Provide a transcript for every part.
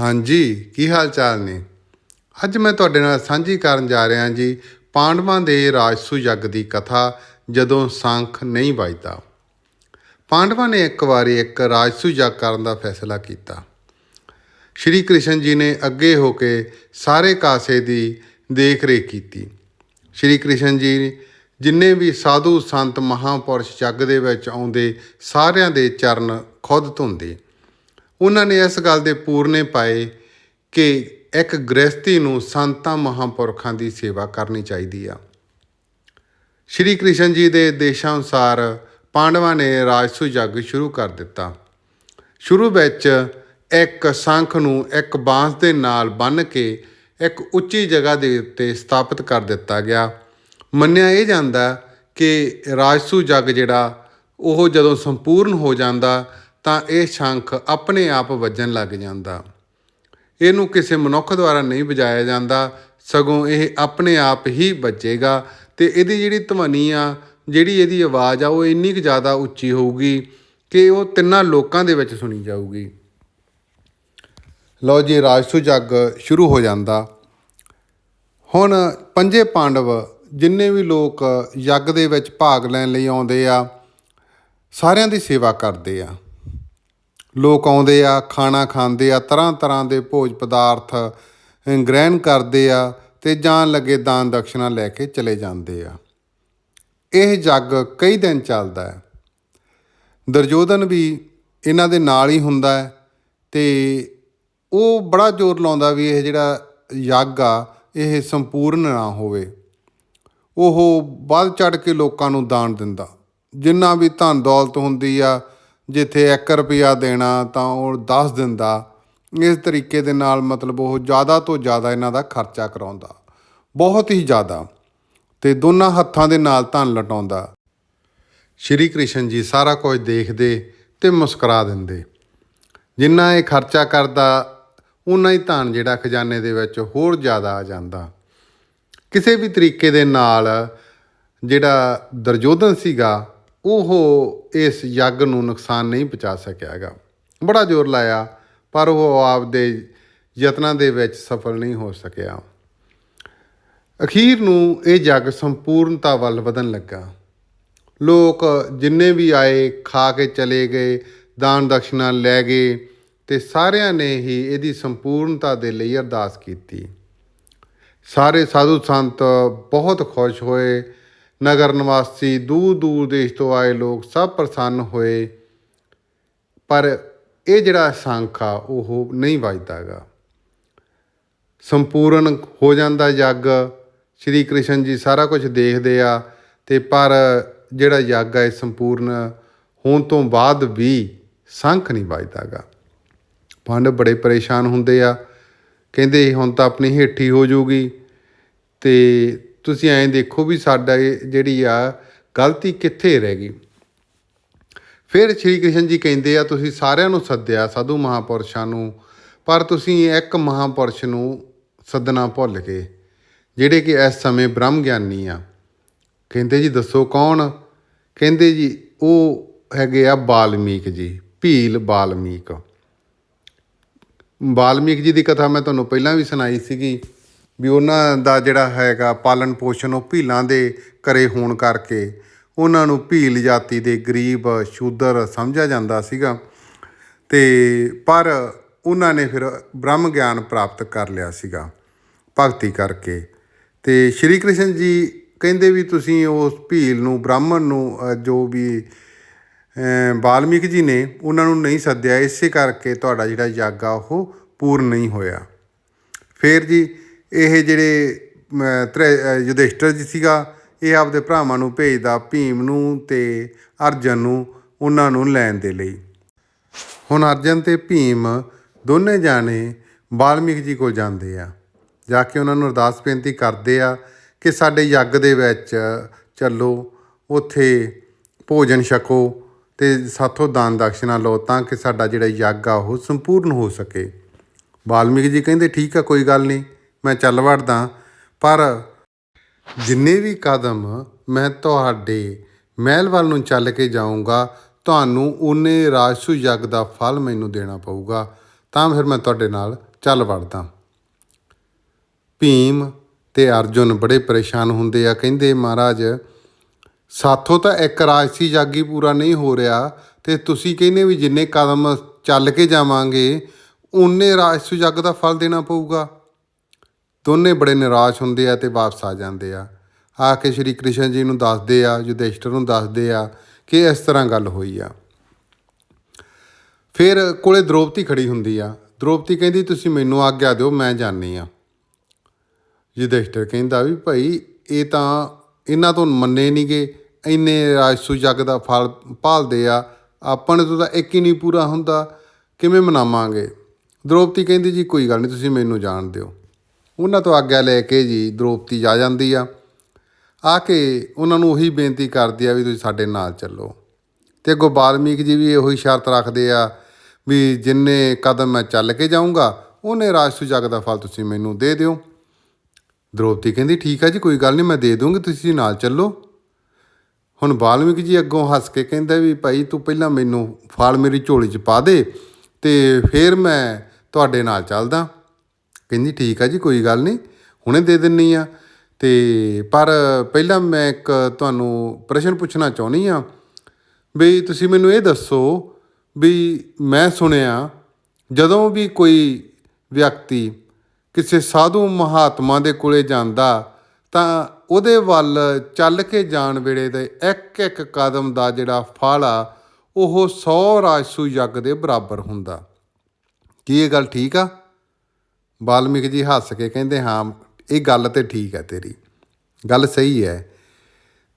ਹਾਂਜੀ, ਕੀ ਹਾਲ ਚਾਲ ਨੇ? ਅੱਜ ਮੈਂ ਤੁਹਾਡੇ ਨਾਲ ਸਾਂਝੀ ਕਰਨ ਜਾ ਰਿਹਾ ਜੀ ਪਾਂਡਵਾਂ ਦੇ ਰਾਜਸੂ ਯੱਗ ਦੀ ਕਥਾ, ਜਦੋਂ ਸ਼ੰਖ ਨਹੀਂ ਵੱਜਦਾ। ਪਾਂਡਵਾਂ ਨੇ ਇੱਕ ਵਾਰੀ ਇੱਕ ਰਾਜਸੂ ਯੱਗ ਕਰਨ ਦਾ ਫੈਸਲਾ ਕੀਤਾ। ਸ਼੍ਰੀ ਕ੍ਰਿਸ਼ਨ ਜੀ ਨੇ ਅੱਗੇ ਹੋ ਕੇ ਸਾਰੇ ਕਾਸੇ ਦੀ ਦੇਖ ਰੇਖ ਕੀਤੀ। ਸ਼੍ਰੀ ਕ੍ਰਿਸ਼ਨ ਜੀ ਜਿੰਨੇ ਵੀ ਸਾਧੂ ਸੰਤ ਮਹਾਪੁਰਸ਼ ਜੱਗ ਦੇ ਵਿੱਚ ਆਉਂਦੇ, ਸਾਰਿਆਂ ਦੇ ਚਰਨ ਖੁਦ ਧੁੰਦੇ। ਉਹਨਾਂ ਨੇ ਇਸ ਗੱਲ ਦੇ ਪੂਰਨੇ ਪਾਏ ਕਿ ਇੱਕ ਗ੍ਰਸਤੀ ਨੂੰ ਸੰਤਾਂ ਮਹਾਂਪੁਰਖਾਂ ਦੀ ਸੇਵਾ ਕਰਨੀ ਚਾਹੀਦੀ ਆ। ਸ਼੍ਰੀ ਕ੍ਰਿਸ਼ਨ ਜੀ ਦੇ ਦੇਸ਼ਾਂ ਅਨੁਸਾਰ ਪਾਂਡਵਾਂ ਨੇ ਰਾਜਸੂ ਯੱਗ ਸ਼ੁਰੂ ਕਰ ਦਿੱਤਾ। ਸ਼ੁਰੂ ਵਿੱਚ ਇੱਕ ਸੰਖ ਨੂੰ ਇੱਕ ਬਾਂਸ ਦੇ ਨਾਲ ਬੰਨ੍ਹ ਕੇ ਇੱਕ ਉੱਚੀ ਜਗ੍ਹਾ ਦੇ ਉੱਤੇ ਸਥਾਪਿਤ ਕਰ ਦਿੱਤਾ ਗਿਆ। ਮੰਨਿਆ ਇਹ ਜਾਂਦਾ ਕਿ ਰਾਜਸੂ ਜੱਗ ਜਿਹੜਾ, ਉਹ ਜਦੋਂ ਸੰਪੂਰਨ ਹੋ ਜਾਂਦਾ ਤਾਂ ਇਹ ਸ਼ੰਖ ਆਪਣੇ ਆਪ ਵੱਜਣ ਲੱਗ ਜਾਂਦਾ। ਇਹਨੂੰ ਕਿਸੇ ਮਨੁੱਖ ਦੁਆਰਾ ਨਹੀਂ ਵਜਾਇਆ ਜਾਂਦਾ। ਸਗੋਂ ਇਹ ਆਪਣੇ ਆਪ ਹੀ ਵੱਜੇਗਾ ਤੇ ਇਹਦੀ ਜਿਹੜੀ ਧਵਨੀ ਆ, ਜਿਹੜੀ ਇਹਦੀ ਆਵਾਜ਼ ਆ, ਉਹ ਇੰਨੀ ਕੁ ਜ਼ਿਆਦਾ ਉੱਚੀ ਹੋਊਗੀ ਕਿ ਉਹ ਤਿੰਨਾਂ ਲੋਕਾਂ ਦੇ ਵਿੱਚ ਸੁਣੀ ਜਾਊਗੀ। ਲਓ ਜੀ, ਰਾਜਸੂ ਜੱਗ ਸ਼ੁਰੂ ਹੋ ਜਾਂਦਾ। ਹੁਣ ਪੰਜੇ ਪਾਂਡਵ ਜਿੰਨੇ ਵੀ ਲੋਕ ਯੱਗ ਦੇ ਵਿੱਚ ਭਾਗ ਲੈਣ ਲਈ ਆਉਂਦੇ ਆ, ਸਾਰਿਆਂ ਦੀ ਸੇਵਾ ਕਰਦੇ ਆ। ਲੋਕ ਆਉਂਦੇ ਆ, ਖਾਣਾ ਖਾਂਦੇ ਆ, ਤਰ੍ਹਾਂ ਤਰ੍ਹਾਂ ਦੇ ਭੋਜ ਪਦਾਰਥ ਗ੍ਰਹਿਣ ਕਰਦੇ ਆ ਤੇ ਜਾਣ ਲੱਗੇ ਦਾਨ ਦਕਸ਼ਨਾ ਲੈ ਕੇ ਚਲੇ ਜਾਂਦੇ ਆ। ਇਹ ਜੱਗ ਕਈ ਦਿਨ ਚੱਲਦਾ ਹੈ। ਦਰਜੋਧਨ ਵੀ ਇਹਨਾਂ ਦੇ ਨਾਲ ਹੀ ਹੁੰਦਾ ਹੈ ਤੇ ਉਹ ਬੜਾ ਜ਼ੋਰ ਲਾਉਂਦਾ ਵੀ ਇਹ ਜਿਹੜਾ ਯੱਗ ਆ, ਇਹ ਸੰਪੂਰਨ ਨਾ ਹੋਵੇ। ਉਹ ਵੱਧ ਚੜ ਕੇ ਲੋਕਾਂ ਨੂੰ ਦਾਨ ਦਿੰਦਾ। ਜਿੰਨਾ ਵੀ ਧਨ ਦੌਲਤ ਹੁੰਦੀ ਆ ਜਿੱਥੇ 1 ਰੁਪਿਆ ਦੇਣਾ ਤਾਂ ਉਹ 10 ਦਿੰਦਾ। ਇਸ ਤਰੀਕੇ ਦੇ ਨਾਲ ਮਤਲਬ ਉਹ ਜ਼ਿਆਦਾ ਤੋਂ ਜ਼ਿਆਦਾ ਇਹਨਾਂ ਦਾ ਖਰਚਾ ਕਰਾਉਂਦਾ। ਬਹੁਤ ਹੀ ਜ਼ਿਆਦਾ। ਤੇ ਦੋਨਾਂ ਹੱਥਾਂ ਦੇ ਨਾਲ ਧਨ ਲਟਾਉਂਦਾ। ਸ਼੍ਰੀ ਕ੍ਰਿਸ਼ਨ ਜੀ ਸਾਰਾ ਕੁਝ ਦੇਖਦੇ ਤੇ ਮੁਸਕਰਾ ਦਿੰਦੇ। ਜਿੰਨਾ ਇਹ ਖਰਚਾ ਕਰਦਾ ਉਨਾ ਹੀ ਧਨ ਜਿਹੜਾ ਖਜ਼ਾਨੇ ਦੇ ਵਿੱਚ ਹੋਰ ਜ਼ਿਆਦਾ ਆ ਜਾਂਦਾ। ਕਿਸੇ ਵੀ ਤਰੀਕੇ ਦੇ ਨਾਲ ਜਿਹੜਾ ਦਰਜੋਧਨ ਸੀਗਾ ਉਹ ਇਸ ਯੱਗ ਨੂੰ ਨੁਕਸਾਨ ਨਹੀਂ ਪਹੁੰਚਾ ਸਕਿਆ ਹੈਗਾ। ਬੜਾ ਜ਼ੋਰ ਲਾਇਆ, ਪਰ ਉਹ ਆਪ ਦੇ ਯਤਨਾਂ ਦੇ ਵਿੱਚ ਸਫਲ ਨਹੀਂ ਹੋ ਸਕਿਆ। ਅਖੀਰ ਨੂੰ ਇਹ ਜੱਗ ਸੰਪੂਰਨਤਾ ਵੱਲ ਵਧਣ ਲੱਗਾ। ਲੋਕ ਜਿੰਨੇ ਵੀ ਆਏ, ਖਾ ਕੇ ਚਲੇ ਗਏ, ਦਾਨ ਦਕਸ਼ਨਾ ਲੈ ਗਏ ਤੇ ਸਾਰਿਆਂ ਨੇ ਹੀ ਇਹਦੀ ਸੰਪੂਰਨਤਾ ਦੇ ਲਈ ਅਰਦਾਸ ਕੀਤੀ। ਸਾਰੇ ਸਾਧੂ ਸੰਤ ਬਹੁਤ ਖੁਸ਼ ਹੋਏ ਨਗਰ ਨਿਵਾਸੀ ਦੂਰ ਦੂਰ ਦੇਸ਼ ਤੋਂ ਆਏ ਲੋਕ ਸਭ ਪ੍ਰਸੰਨ ਹੋਏ। ਪਰ ਇਹ ਜਿਹੜਾ ਸੰਖ ਆ, ਉਹ ਨਹੀਂ ਵੱਜਦਾਗਾ ਸੰਪੂਰਨ ਹੋ ਜਾਂਦਾ ਯੱਗ। ਸ਼੍ਰੀ ਕ੍ਰਿਸ਼ਨ ਜੀ ਸਾਰਾ ਕੁਝ ਦੇਖਦੇ ਆ ਤੇ ਪਰ ਜਿਹੜਾ ਯੱਗ ਹੈ ਸੰਪੂਰਨ ਹੋਣ ਤੋਂ ਬਾਅਦ ਵੀ ਸੰਖ ਨਹੀਂ ਵੱਜਦਾਗਾ ਪਾਂਡਵ ਬੜੇ ਪਰੇਸ਼ਾਨ ਹੁੰਦੇ ਆ। ਕਹਿੰਦੇ ਹੁਣ ਤਾਂ ਆਪਣੀ ਹੇਠੀ ਹੋ ਜਾਊਗੀ ਤੇ ਤੁਸੀਂ ਐਂ ਦੇਖੋ ਵੀ ਸਾਡਾ ਇਹ ਜਿਹੜੀ ਆ ਗਲਤੀ ਕਿੱਥੇ ਰਹਿ ਗਈ। ਫਿਰ ਸ਼੍ਰੀ ਕ੍ਰਿਸ਼ਨ ਜੀ ਕਹਿੰਦੇ ਆ, ਤੁਸੀਂ ਸਾਰਿਆਂ ਨੂੰ ਸੱਦਿਆ, ਸਾਧੂ ਮਹਾਪੁਰਸ਼ਾਂ ਨੂੰ, ਪਰ ਤੁਸੀਂ ਇੱਕ ਮਹਾਪੁਰਸ਼ ਨੂੰ ਸੱਦਣਾ ਭੁੱਲ ਗਏ, ਜਿਹੜੇ ਕਿ ਇਸ ਸਮੇਂ ਬ੍ਰਹਮ ਗਿਆਨੀ ਆ। ਕਹਿੰਦੇ ਜੀ, ਦੱਸੋ ਕੌਣ? ਕਹਿੰਦੇ ਜੀ, ਉਹ ਹੈਗੇ ਆ ਬਾਲਮੀਕ ਜੀ, ਭੀਲ ਬਾਲਮੀਕ। ਬਾਲਮੀਕ ਜੀ ਦੀ ਕਥਾ ਮੈਂ ਤੁਹਾਨੂੰ ਪਹਿਲਾਂ ਵੀ ਸੁਣਾਈ ਸੀਗੀ। ਵੀ ਉਹਨਾਂ ਦਾ ਜਿਹੜਾ ਹੈਗਾ ਪਾਲਣ ਪੋਸ਼ਣ ਉਹ ਭੀਲਾਂ ਦੇ ਘਰੇ ਹੋਣ ਕਰਕੇ ਉਹਨਾਂ ਨੂੰ ਭੀਲ ਜਾਤੀ ਦੇ ਗਰੀਬ, ਸ਼ੂਦਰ ਸਮਝਿਆ ਜਾਂਦਾ ਸੀਗਾ। ਤੇ ਪਰ ਉਹਨਾਂ ਨੇ ਫਿਰ ਬ੍ਰਹਮ ਗਿਆਨ ਪ੍ਰਾਪਤ ਕਰ ਲਿਆ ਸੀਗਾ ਭਗਤੀ ਕਰਕੇ। ਤੇ ਸ਼੍ਰੀ ਕ੍ਰਿਸ਼ਨ ਜੀ ਕਹਿੰਦੇ ਵੀ ਤੁਸੀਂ ਉਸ ਭੀਲ ਨੂੰ, ਬ੍ਰਾਹਮਣ ਨੂੰ ਜੋ ਵੀ ਵਾਲਮੀਕ ਜੀ ਨੇ ਉਹਨਾਂ ਨੂੰ ਨਹੀਂ ਸੱਦਿਆ, ਇਸੇ ਕਰਕੇ ਤੁਹਾਡਾ ਜਿਹੜਾ ਯੱਗ ਉਹ ਪੂਰਨ ਨਹੀਂ ਹੋਇਆ। ਫਿਰ ਜੀ ਇਹ ਜਿਹੜੇ ਅਮ, ਤ੍ਰੈ ਜੀ ਸੀਗਾ ਇਹ ਆਪਦੇ ਭਰਾਵਾਂ ਨੂੰ ਭੇਜਦਾ ਭੀਮ ਨੂੰ ਅਤੇ ਅਰਜਨ ਨੂੰ ਉਹਨਾਂ ਨੂੰ ਲੈਣ ਦੇ ਲਈ। ਹੁਣ ਅਰਜਨ ਤੇ ਭੀਮ ਦੋਨੇ ਜਾਣੇ ਵਾਲਮੀਕ ਜੀ ਕੋਲ ਜਾਂਦੇ ਆ। ਜਾ ਕੇ ਉਹਨਾਂ ਨੂੰ ਅਰਦਾਸ ਬੇਨਤੀ ਕਰਦੇ ਆ ਕਿ ਸਾਡੇ ਯੱਗ ਦੇ ਵਿੱਚ ਚੱਲੋ ਉੱਥੇ ਭੋਜਨ ਛਕੋ ਤੇ ਸਾਥੋਂ ਦਾਨ ਦਕਸ਼ਨਾ ਲਓ ਤਾਂ ਕਿ ਸਾਡਾ ਜਿਹੜਾ ਯੱਗ ਆ ਉਹ ਸੰਪੂਰਨ ਹੋ ਸਕੇ। ਵਾਲਮੀਕ ਜੀ ਕਹਿੰਦੇ ਠੀਕ ਆ ਕੋਈ ਗੱਲ ਨਹੀਂ। ਮੈਂ ਚੱਲ ਵੜਦਾ। ਪਰ ਜਿੰਨੇ ਵੀ ਕਦਮ ਮੈਂ ਤੁਹਾਡੇ ਮਹਿਲ ਵੱਲ ਨੂੰ ਚੱਲ ਕੇ ਜਾਊਂਗਾ, ਤੁਹਾਨੂੰ ਉਹਨੇ ਰਾਜਸੂ ਯੱਗ ਦਾ ਫਲ ਮੈਨੂੰ ਦੇਣਾ ਪਊਗਾ। ਤਾਂ ਫਿਰ ਮੈਂ ਤੁਹਾਡੇ ਨਾਲ ਚੱਲ ਵੜਦਾ। ਭੀਮ ਤੇ ਅਰਜੁਨ ਬੜੇ ਪਰੇਸ਼ਾਨ ਹੁੰਦੇ ਆ। ਕਹਿੰਦੇ, ਮਹਾਰਾਜ, ਸਾਥੋਂ ਤਾਂ ਇੱਕ ਰਾਜਸੀ ਜਾਗੀ ਪੂਰਾ ਨਹੀਂ ਹੋ ਰਿਹਾ ਤੇ ਤੁਸੀਂ ਕਹਿੰਦੇ ਵੀ ਜਿੰਨੇ ਕਦਮ ਚੱਲ ਕੇ ਜਾਵਾਂਗੇ ਉਨੇ ਰਾਜਸੀ ਜੱਗ ਦਾ ਫਲ ਦੇਣਾ ਪਊਗਾ। ਦੋਨੇ ਬੜੇ ਨਿਰਾਸ਼ ਹੁੰਦੇ ਆ ਤੇ ਵਾਪਸ ਆ ਜਾਂਦੇ ਆ। ਆ ਕੇ ਸ਼੍ਰੀ ਕ੍ਰਿਸ਼ਨ ਜੀ ਨੂੰ ਦੱਸਦੇ ਆ, ਯੁਧਿਸ਼ਟਰ ਨੂੰ ਦੱਸਦੇ ਆ ਕਿ ਇਸ ਤਰ੍ਹਾਂ ਗੱਲ ਹੋਈ ਆ। ਫਿਰ ਕੋਲੇ ਦ੍ਰੋਪਦੀ ਖੜੀ ਹੁੰਦੀ ਆ। ਦ੍ਰੋਪਦੀ ਕਹਿੰਦੀ, ਤੁਸੀਂ ਮੈਨੂੰ ਆਗਿਆ ਦਿਓ, ਮੈਂ ਜਾਣੀ ਆ। ਯੁਧਿਸ਼ਟਰ ਕਹਿੰਦਾ ਵੀ, ਭਾਈ, ਇਹ ਤਾਂ ਇਹਨਾਂ ਤੋਂ ਮੰਨੇ ਨਹੀਂਗੇ ਇੰਨੇ ਰਾਜਸੂ ਜੱਗ ਦਾ ਫਲ ਭਾਲਦੇ ਆ। ਆਪਾਂ ਨੂੰ ਤਾਂ ਇੱਕ ਹੀ ਨਹੀਂ ਪੂਰਾ ਹੁੰਦਾ। ਕਿਵੇਂ ਮਨਾਵਾਂਗੇ? ਦ੍ਰੋਪਦੀ ਕਹਿੰਦੀ, ਜੀ, ਕੋਈ ਗੱਲ ਨਹੀਂ ਤੁਸੀਂ ਮੈਨੂੰ ਜਾਣ ਦਿਓ। ਉਹਨਾਂ ਤੋਂ ਆਗਿਆ ਲੈ ਕੇ ਜੀ ਦ੍ਰੋਪਦੀ ਜਾ ਜਾਂਦੀ ਆ। ਆ ਕੇ ਉਹਨਾਂ ਨੂੰ ਉਹੀ ਬੇਨਤੀ ਕਰਦੀ ਆ ਵੀ ਤੁਸੀਂ ਸਾਡੇ ਨਾਲ ਚੱਲੋ। ਤੇ ਅੱਗੋਂ ਬਾਲਮੀਕ ਜੀ ਵੀ ਇਹੋ ਹੀ ਸ਼ਰਤ ਰੱਖਦੇ ਆ ਵੀ ਜਿੰਨੇ ਕਦਮ ਮੈਂ ਚੱਲ ਕੇ ਜਾਊਂਗਾ, ਉਹਨੇ ਰਾਜਸੂ ਜੱਗ ਦਾ ਫਲ ਤੁਸੀਂ ਮੈਨੂੰ ਦੇ ਦਿਓ। ਦ੍ਰੋਪਦੀ ਕਹਿੰਦੀ, ਠੀਕ ਆ ਜੀ, ਕੋਈ ਗੱਲ ਨਹੀਂ, ਮੈਂ ਦੇ ਦੂੰਗੀ, ਤੁਸੀਂ ਨਾਲ ਚੱਲੋ। ਹੁਣ ਬਾਲਮੀਕ ਜੀ ਅੱਗੋਂ ਹੱਸ ਕੇ ਕਹਿੰਦਾ ਵੀ ਭਾਈ ਤੂੰ ਪਹਿਲਾਂ ਮੈਨੂੰ ਫਲ ਮੇਰੀ ਝੋਲੀ 'ਚ ਪਾ ਦੇ ਤੇ ਫਿਰ ਮੈਂ ਤੁਹਾਡੇ ਨਾਲ ਚੱਲਦਾ। ਕਹਿੰਦੀ ਠੀਕ ਆ ਜੀ, ਕੋਈ ਗੱਲ ਨਹੀਂ, ਹੁਣੇ ਦੇ ਦਿੰਨੀ ਆ। ਤੇ ਪਰ ਪਹਿਲਾਂ ਮੈਂ ਇੱਕ ਤੁਹਾਨੂੰ ਪ੍ਰਸ਼ਨ ਪੁੱਛਣਾ ਚਾਹੁੰਦੀ ਆ ਵੀ ਤੁਸੀਂ ਮੈਨੂੰ ਇਹ ਦੱਸੋ ਵੀ ਮੈਂ ਸੁਣਿਆ ਜਦੋਂ ਵੀ ਕੋਈ ਵਿਅਕਤੀ ਕਿਸੇ ਸਾਧੂ ਮਹਾਤਮਾ ਦੇ ਕੋਲੇ ਜਾਂਦਾ, ਤਾਂ ਉਹਦੇ ਵੱਲ ਚੱਲ ਕੇ ਜਾਣ ਵੇਲੇ ਦੇ ਇੱਕ ਇੱਕ ਕਦਮ ਦਾ ਜਿਹੜਾ ਫਲ ਆ ਉਹ 100 ਰਾਜਸੂ ਯੱਗ ਦੇ ਬਰਾਬਰ ਹੁੰਦਾ। ਕੀ ਇਹ ਗੱਲ ਠੀਕ ਆ? ਵਾਲਮੀਕ ਜੀ ਹੱਸ ਕੇ ਕਹਿੰਦੇ, ਹਾਂ, ਇਹ ਗੱਲ ਤੇ ਠੀਕ ਹੈ ਤੇਰੀ। ਗੱਲ ਸਹੀ ਹੈ।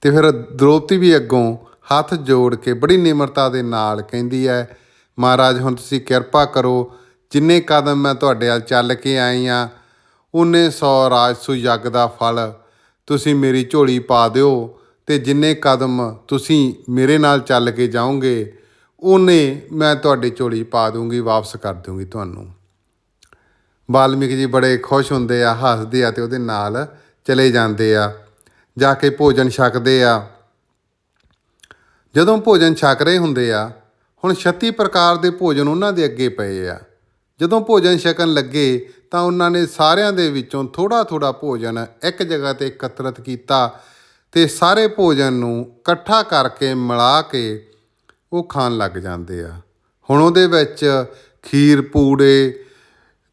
ਤੇ ਫਿਰ ਦ੍ਰੋਪਦੀ ਵੀ ਅੱਗੋਂ ਹੱਥ ਜੋੜ ਕੇ ਬੜੀ ਨਿਮਰਤਾ ਦੇ ਨਾਲ ਕਹਿੰਦੀ ਹੈ, ਮਹਾਰਾਜ, ਹੁਣ ਤੁਸੀਂ ਕਿਰਪਾ ਕਰੋ, ਜਿੰਨੇ ਕਦਮ ਮੈਂ ਤੁਹਾਡੇ ਵੱਲ ਚੱਲ ਕੇ ਆਈ ਆ, ਉਹਨੇ ਸੌ ਰਾਜਸੂ ਯੱਗ ਦਾ ਫਲ ਤੁਸੀਂ ਮੇਰੀ ਝੋਲੀ ਪਾ ਦਿਓ ਤੇ ਜਿੰਨੇ ਕਦਮ ਤੁਸੀਂ ਮੇਰੇ ਨਾਲ ਚੱਲ ਕੇ ਜਾਓਗੇ, ਉਹਨੇ ਮੈਂ ਤੁਹਾਡੀ ਝੋਲੀ ਪਾ ਦੂੰਗੀ, ਵਾਪਸ ਕਰ ਦੂੰਗੀ ਤੁਹਾਨੂੰ। ਵਾਲਮੀਕ ਜੀ ਬੜੇ ਖੁਸ਼ ਹੁੰਦੇ ਆ, ਹੱਸਦੇ ਆ ਤੇ ਉਹਦੇ ਨਾਲ ਚਲੇ ਜਾਂਦੇ ਆ, ਜਾ ਕੇ ਭੋਜਨ ਛਕਦੇ ਆ। ਜਦੋਂ ਭੋਜਨ ਛਕ ਰਹੇ ਹੁੰਦੇ ਆ, ਹੁਣ 36 ਪ੍ਰਕਾਰ ਦੇ ਭੋਜਨ ਉਹਨਾਂ ਦੇ ਅੱਗੇ ਪਏ ਆ। ਜਦੋਂ ਭੋਜਨ ਛਕਣ ਲੱਗੇ ਤਾਂ ਉਹਨਾਂ ਨੇ ਸਾਰਿਆਂ ਦੇ ਵਿੱਚੋਂ ਥੋੜਾ ਥੋੜਾ ਭੋਜਨ ਇੱਕ ਜਗ੍ਹਾ ਤੇ ਇਕੱਤਰਤ ਕੀਤਾ ਤੇ ਸਾਰੇ ਭੋਜਨ ਨੂੰ ਇਕੱਠਾ ਕਰਕੇ ਮਿਲਾ ਕੇ ਉਹ ਖਾਣ ਲੱਗ ਜਾਂਦੇ ਆ। ਹੁਣ ਉਹਦੇ ਵਿੱਚ ਖੀਰ, ਪੂੜੇ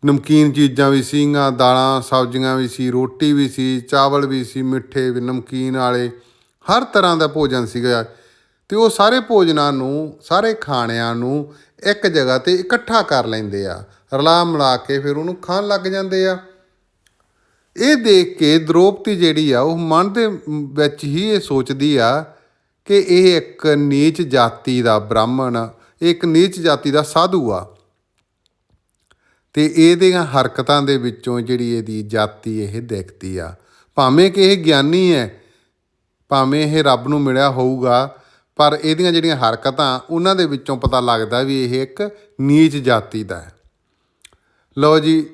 ਨਮਕੀਨ ਚੀਜ਼ਾਂ ਵੀ ਸੀਗੀਆਂ, ਦਾਲਾਂ, ਸਬਜ਼ੀਆਂ ਵੀ ਸੀ, ਰੋਟੀ ਵੀ ਸੀ, ਚਾਵਲ ਵੀ ਸੀ, ਮਿੱਠੇ ਵੀ, ਨਮਕੀਨ ਵਾਲੇ। ਹਰ ਤਰ੍ਹਾਂ ਦਾ ਭੋਜਨ ਸੀਗਾ। ਤੇ ਉਹ ਸਾਰੇ ਭੋਜਨਾਂ ਨੂੰ, ਸਾਰੇ ਖਾਣਿਆਂ ਨੂੰ ਇੱਕ ਜਗ੍ਹਾ ਤੇ ਇਕੱਠਾ ਕਰ ਲੈਂਦੇ ਆ। ਰਲਾ ਮਿਲਾ ਕੇ ਫਿਰ ਉਹਨੂੰ ਖਾਣ ਲੱਗ ਜਾਂਦੇ ਆ। ਇਹ ਦੇਖ ਕੇ ਦ੍ਰੋਪਦੀ ਜਿਹੜੀ ਆ, ਉਹ ਮਨ ਦੇ ਵਿੱਚ ਹੀ ਇਹ ਸੋਚਦੀ ਆ ਕਿ ਇਹ ਇੱਕ ਨੀਚ ਜਾਤੀ ਦਾ ਬ੍ਰਾਹਮਣ ਇੱਕ ਨੀਚ ਜਾਤੀ ਦਾ ਸਾਧੂ ਆ। ਤੇ ਇਹਦੀਆਂ ਹਰਕਤਾਂ ਦੇ ਵਿੱਚੋਂ ਜਿਹੜੀ ਇਹਦੀ ਜਾਤੀ ਇਹ ਦਿਖਦੀ ਆ। ਭਾਵੇਂ ਕਿ ਇਹ ਗਿਆਨੀ ਹੈ, ਭਾਵੇਂ ਇਹ ਰੱਬ ਨੂੰ ਮਿਲਿਆ ਹੋਊਗਾ, ਪਰ ਇਹਦੀਆਂ ਜਿਹੜੀਆਂ ਹਰਕਤਾਂ, ਉਹਨਾਂ ਦੇ ਵਿੱਚੋਂ ਪਤਾ ਲੱਗਦਾ ਵੀ ਇਹ ਇੱਕ ਨੀਚ ਜਾਤੀ ਦਾ ਹੈ। ਲਓ ਜੀ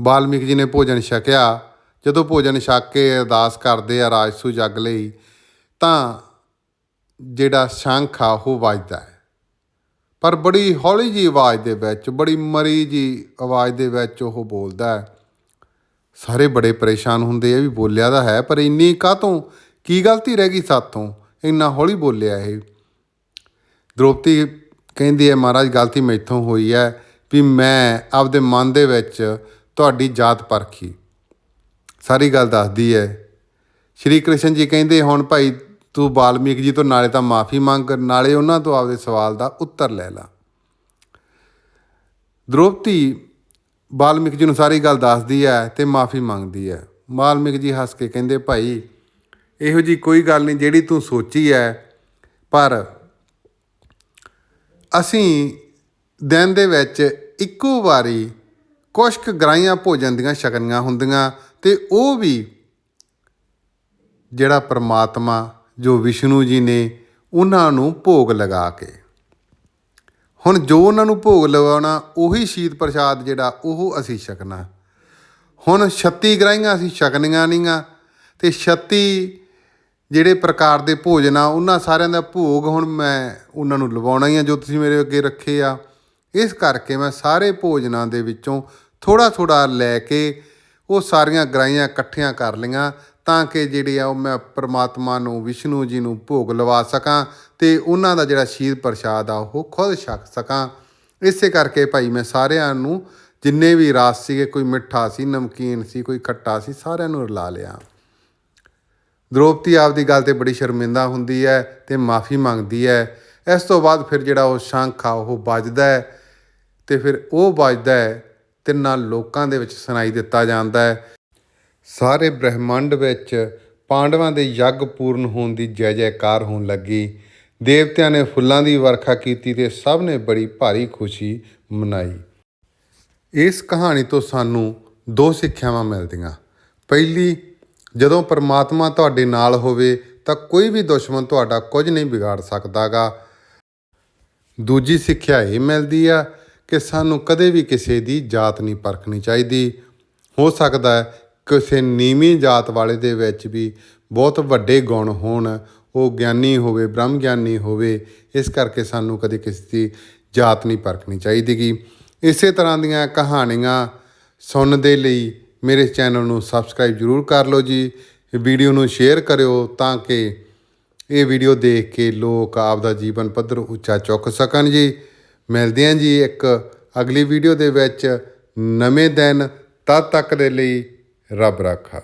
ਵਾਲਮੀਕ ਜੀ ਨੇ ਭੋਜਨ ਛਕਿਆ। ਜਦੋਂ ਭੋਜਨ ਛਕ ਕੇ ਅਰਦਾਸ ਕਰਦੇ ਆ ਰਾਜਸੂ ਜੱਗ ਲਈ, ਤਾਂ ਜਿਹੜਾ ਸ਼ੰਖ ਆ, ਉਹ ਵੱਜਦਾ ਹੈ। ਪਰ ਬੜੀ ਹੌਲੀ ਜੀ ਆਵਾਜ਼ ਦੇ ਵਿੱਚ, ਬੜੀ ਮਰੀ ਜੀ ਆਵਾਜ਼ ਦੇ ਵਿੱਚ ਉਹ ਬੋਲਦਾ ਹੈ, ਸਾਰੇ ਬੜੇ ਪਰੇਸ਼ਾਨ ਹੁੰਦੇ ਆ ਵੀ ਬੋਲਿਆ ਤਾਂ ਹੈ, ਪਰ ਇੰਨੀ ਕਾਹਤੋਂ? ਕੀ ਗਲਤੀ ਰਹਿ ਗਈ ਸਾਥੋਂ? ਇੰਨਾ ਹੌਲੀ ਬੋਲਿਆ ਇਹ। ਦ੍ਰੋਪਦੀ ਕਹਿੰਦੀ ਹੈ, ਮਹਾਰਾਜ, ਗਲਤੀ ਮੈਥੋਂ ਹੋਈ ਹੈ ਵੀ ਮੈਂ ਆਪਦੇ ਮਨ ਦੇ ਵਿੱਚ ਤੁਹਾਡੀ ਜਾਤ ਪਰਖੀ। ਸਾਰੀ ਗੱਲ ਦੱਸਦੀ ਹੈ। ਸ਼੍ਰੀ ਕ੍ਰਿਸ਼ਨ ਜੀ ਕਹਿੰਦੇ ਹੁਣ ਭਾਈ ਤੂੰ ਬਾਲਮੀਕ ਜੀ ਤੋਂ ਨਾਲੇ ਤਾਂ ਮਾਫੀ ਮੰਗ, ਨਾਲੇ ਉਹਨਾਂ ਤੋਂ ਆਪਦੇ ਸਵਾਲ ਦਾ ਉੱਤਰ ਲੈ ਲਾ। ਦ੍ਰੋਪਦੀ ਬਾਲਮੀਕ ਜੀ ਨੂੰ ਸਾਰੀ ਗੱਲ ਦੱਸਦੀ ਹੈ ਤੇ ਮਾਫੀ ਮੰਗਦੀ ਹੈ। ਬਾਲਮੀਕ ਜੀ ਹੱਸ ਕੇ ਕਹਿੰਦੇ, ਭਾਈ, ਇਹੋ ਜੀ ਕੋਈ ਗੱਲ ਨਹੀਂ ਜਿਹੜੀ ਤੂੰ ਸੋਚੀ ਹੈ, ਪਰ ਅਸੀਂ ਦਿਨ ਦੇ ਵਿੱਚ ਇੱਕੋ ਵਾਰੀ ਕੁਛ ਕੁ ਗਰਾਈਆਂ ਭੋਜਨ ਦੀਆਂ ਛਕਣੀਆਂ ਹੁੰਦੀਆਂ ਤੇ ਉਹ ਵੀ ਜਿਹੜਾ ਪਰਮਾਤਮਾ ਜੋ ਵਿਸ਼ਨੂੰ ਜੀ ਨੇ ਉਹਨਾਂ ਨੂੰ ਭੋਗ ਲਗਾ ਕੇ। ਹੁਣ ਜੋ ਉਹਨਾਂ ਨੂੰ ਭੋਗ ਲਗਾਉਣਾ, ਉਹੀ ਸ਼ੀਤ ਪ੍ਰਸ਼ਾਦ ਜਿਹੜਾ, ਉਹ ਅਸੀਂ ਛਕਣਾ। ਹੁਣ 36 ਗਰਾਈਆਂ ਅਸੀਂ ਛਕਣੀਆਂ ਨਹੀਂਆਂ ਤੇ 36 ਜਿਹੜੇ ਪ੍ਰਕਾਰ ਦੇ ਭੋਜਨ ਆ, ਉਹਨਾਂ ਸਾਰਿਆਂ ਦਾ ਭੋਗ ਹੁਣ ਮੈਂ ਉਹਨਾਂ ਨੂੰ ਲਵਾਉਣਾ ਹੀ ਆ, ਜੋ ਤੁਸੀਂ ਮੇਰੇ ਅੱਗੇ ਰੱਖੇ ਆ। ਇਸ ਕਰਕੇ ਮੈਂ ਸਾਰੇ ਭੋਜਨਾਂ ਦੇ ਵਿੱਚੋਂ ਥੋੜਾ ਥੋੜਾ ਲੈ ਕੇ ਉਹ ਸਾਰੀਆਂ ਗਰਾਈਆਂ ਇਕੱਠੀਆਂ ਕਰ ਲਈਆਂ ਤਾਂ ਕਿ ਜਿਹੜੀ ਆ ਉਹ ਮੈਂ ਪ੍ਰਮਾਤਮਾ ਨੂੰ, ਵਿਸ਼ਨੂੰ ਜੀ ਨੂੰ ਭੋਗ ਲਵਾ ਸਕਾਂ ਤੇ ਉਹਨਾਂ ਦਾ ਜਿਹੜਾ ਸ਼ੀਰ ਪ੍ਰਸ਼ਾਦ ਆ ਉਹ ਖੁਦ ਛਕ ਸਕਾਂ। ਇਸੇ ਕਰਕੇ ਭਾਈ ਮੈਂ ਸਾਰਿਆਂ ਨੂੰ ਜਿੰਨੇ ਵੀ ਰਾਸ ਸੀਗੇ, ਕੋਈ ਮਿੱਠਾ ਸੀ, ਨਮਕੀਨ ਸੀ, ਕੋਈ ਖੱਟਾ ਸੀ, ਸਾਰਿਆਂ ਨੂੰ ਰਲਾ ਲਿਆ। ਦ੍ਰੋਪਦੀ ਆਪਦੀ ਗੱਲ ਤੇ ਬੜੀ ਸ਼ਰਮਿੰਦਾ ਹੁੰਦੀ ਹੈ ਤੇ ਮਾਫੀ ਮੰਗਦੀ ਹੈ। ਇਸ ਤੋਂ ਬਾਅਦ ਫਿਰ ਜਿਹੜਾ ਉਹ ਸ਼ੰਖ ਆ, ਉਹ ਵੱਜਦਾ ਹੈ ਤੇ ਫਿਰ ਉਹ ਵੱਜਦਾ ਹੈ, ਤਿੰਨਾਂ ਲੋਕਾਂ ਦੇ ਵਿੱਚ ਸੁਣਾਈ ਦਿੱਤਾ ਜਾਂਦਾ ਹੈ। ਸਾਰੇ ਬ੍ਰਹਿਮੰਡ ਵਿੱਚ ਪਾਂਡਵਾਂ ਦੇ ਯੱਗ ਪੂਰਨ ਹੋਣ ਦੀ ਜੈ ਜੈਕਾਰ ਹੋਣ ਲੱਗੀ। ਦੇਵਤਿਆਂ ਨੇ ਫੁੱਲਾਂ ਦੀ ਵਰਖਾ ਕੀਤੀ ਤੇ ਸਭ ਨੇ ਬੜੀ ਭਾਰੀ ਖੁਸ਼ੀ ਮਨਾਈ। ਇਸ ਕਹਾਣੀ ਤੋਂ ਸਾਨੂੰ ਦੋ ਸਿੱਖਿਆਵਾਂ ਮਿਲਦੀਆਂ। ਪਹਿਲੀ, ਜਦੋਂ ਪਰਮਾਤਮਾ ਤੁਹਾਡੇ ਨਾਲ ਹੋਵੇ ਤਾਂ ਕੋਈ ਵੀ ਦੁਸ਼ਮਣ ਤੁਹਾਡਾ ਕੁਝ ਨਹੀਂ ਵਿਗਾੜ ਸਕਦਾਗਾ। ਦੂਜੀ ਸਿੱਖਿਆ ਇਹ ਮਿਲਦੀ ਆ ਕਿ ਸਾਨੂੰ ਕਦੇ ਵੀ ਕਿਸੇ ਦੀ ਜਾਤ ਨਹੀਂ ਪਰਖਣੀ ਚਾਹੀਦੀ। ਹੋ ਸਕਦਾ ਹੈ ਕਿਸੇ ਨੀਵੀਂ ਜਾਤ ਵਾਲੇ ਦੇ ਵਿੱਚ ਵੀ ਬਹੁਤ ਵੱਡੇ ਗੁਣ ਹੋਣ, ਉਹ ਗਿਆਨੀ ਹੋਵੇ, ਬ੍ਰਹਮ ਗਿਆਨੀ ਹੋਵੇ, ਇਸ ਕਰਕੇ ਸਾਨੂੰ ਕਦੇ ਕਿਸੇ ਦੀ ਜਾਤ ਨਹੀਂ ਪਰਖਣੀ ਚਾਹੀਦੀਗੀ। ਇਸੇ ਤਰ੍ਹਾਂ ਦੀਆਂ ਕਹਾਣੀਆਂ ਸੁਣਨ ਦੇ ਲਈ ਮੇਰੇ ਚੈਨਲ ਨੂੰ ਸਬਸਕ੍ਰਾਈਬ ਜ਼ਰੂਰ ਕਰ ਲਓ ਜੀ। ਵੀਡੀਓ ਨੂੰ ਸ਼ੇਅਰ ਕਰਿਓ ਤਾਂ ਕਿ ਇਹ ਵੀਡੀਓ ਦੇਖ ਕੇ ਲੋਕ ਆਪਦਾ ਜੀਵਨ ਪੱਧਰ ਉੱਚਾ ਚੁੱਕ ਸਕਣ ਜੀ। ਮਿਲਦੇ ਹਾਂ ਜੀ ਇੱਕ ਅਗਲੀ ਵੀਡੀਓ ਦੇ ਵਿੱਚ। ਨਵੇਂ ਦਿਨ ਤਦ ਤੱਕ ਦੇ ਲਈ ਰੱਬ ਰਾਖਾ।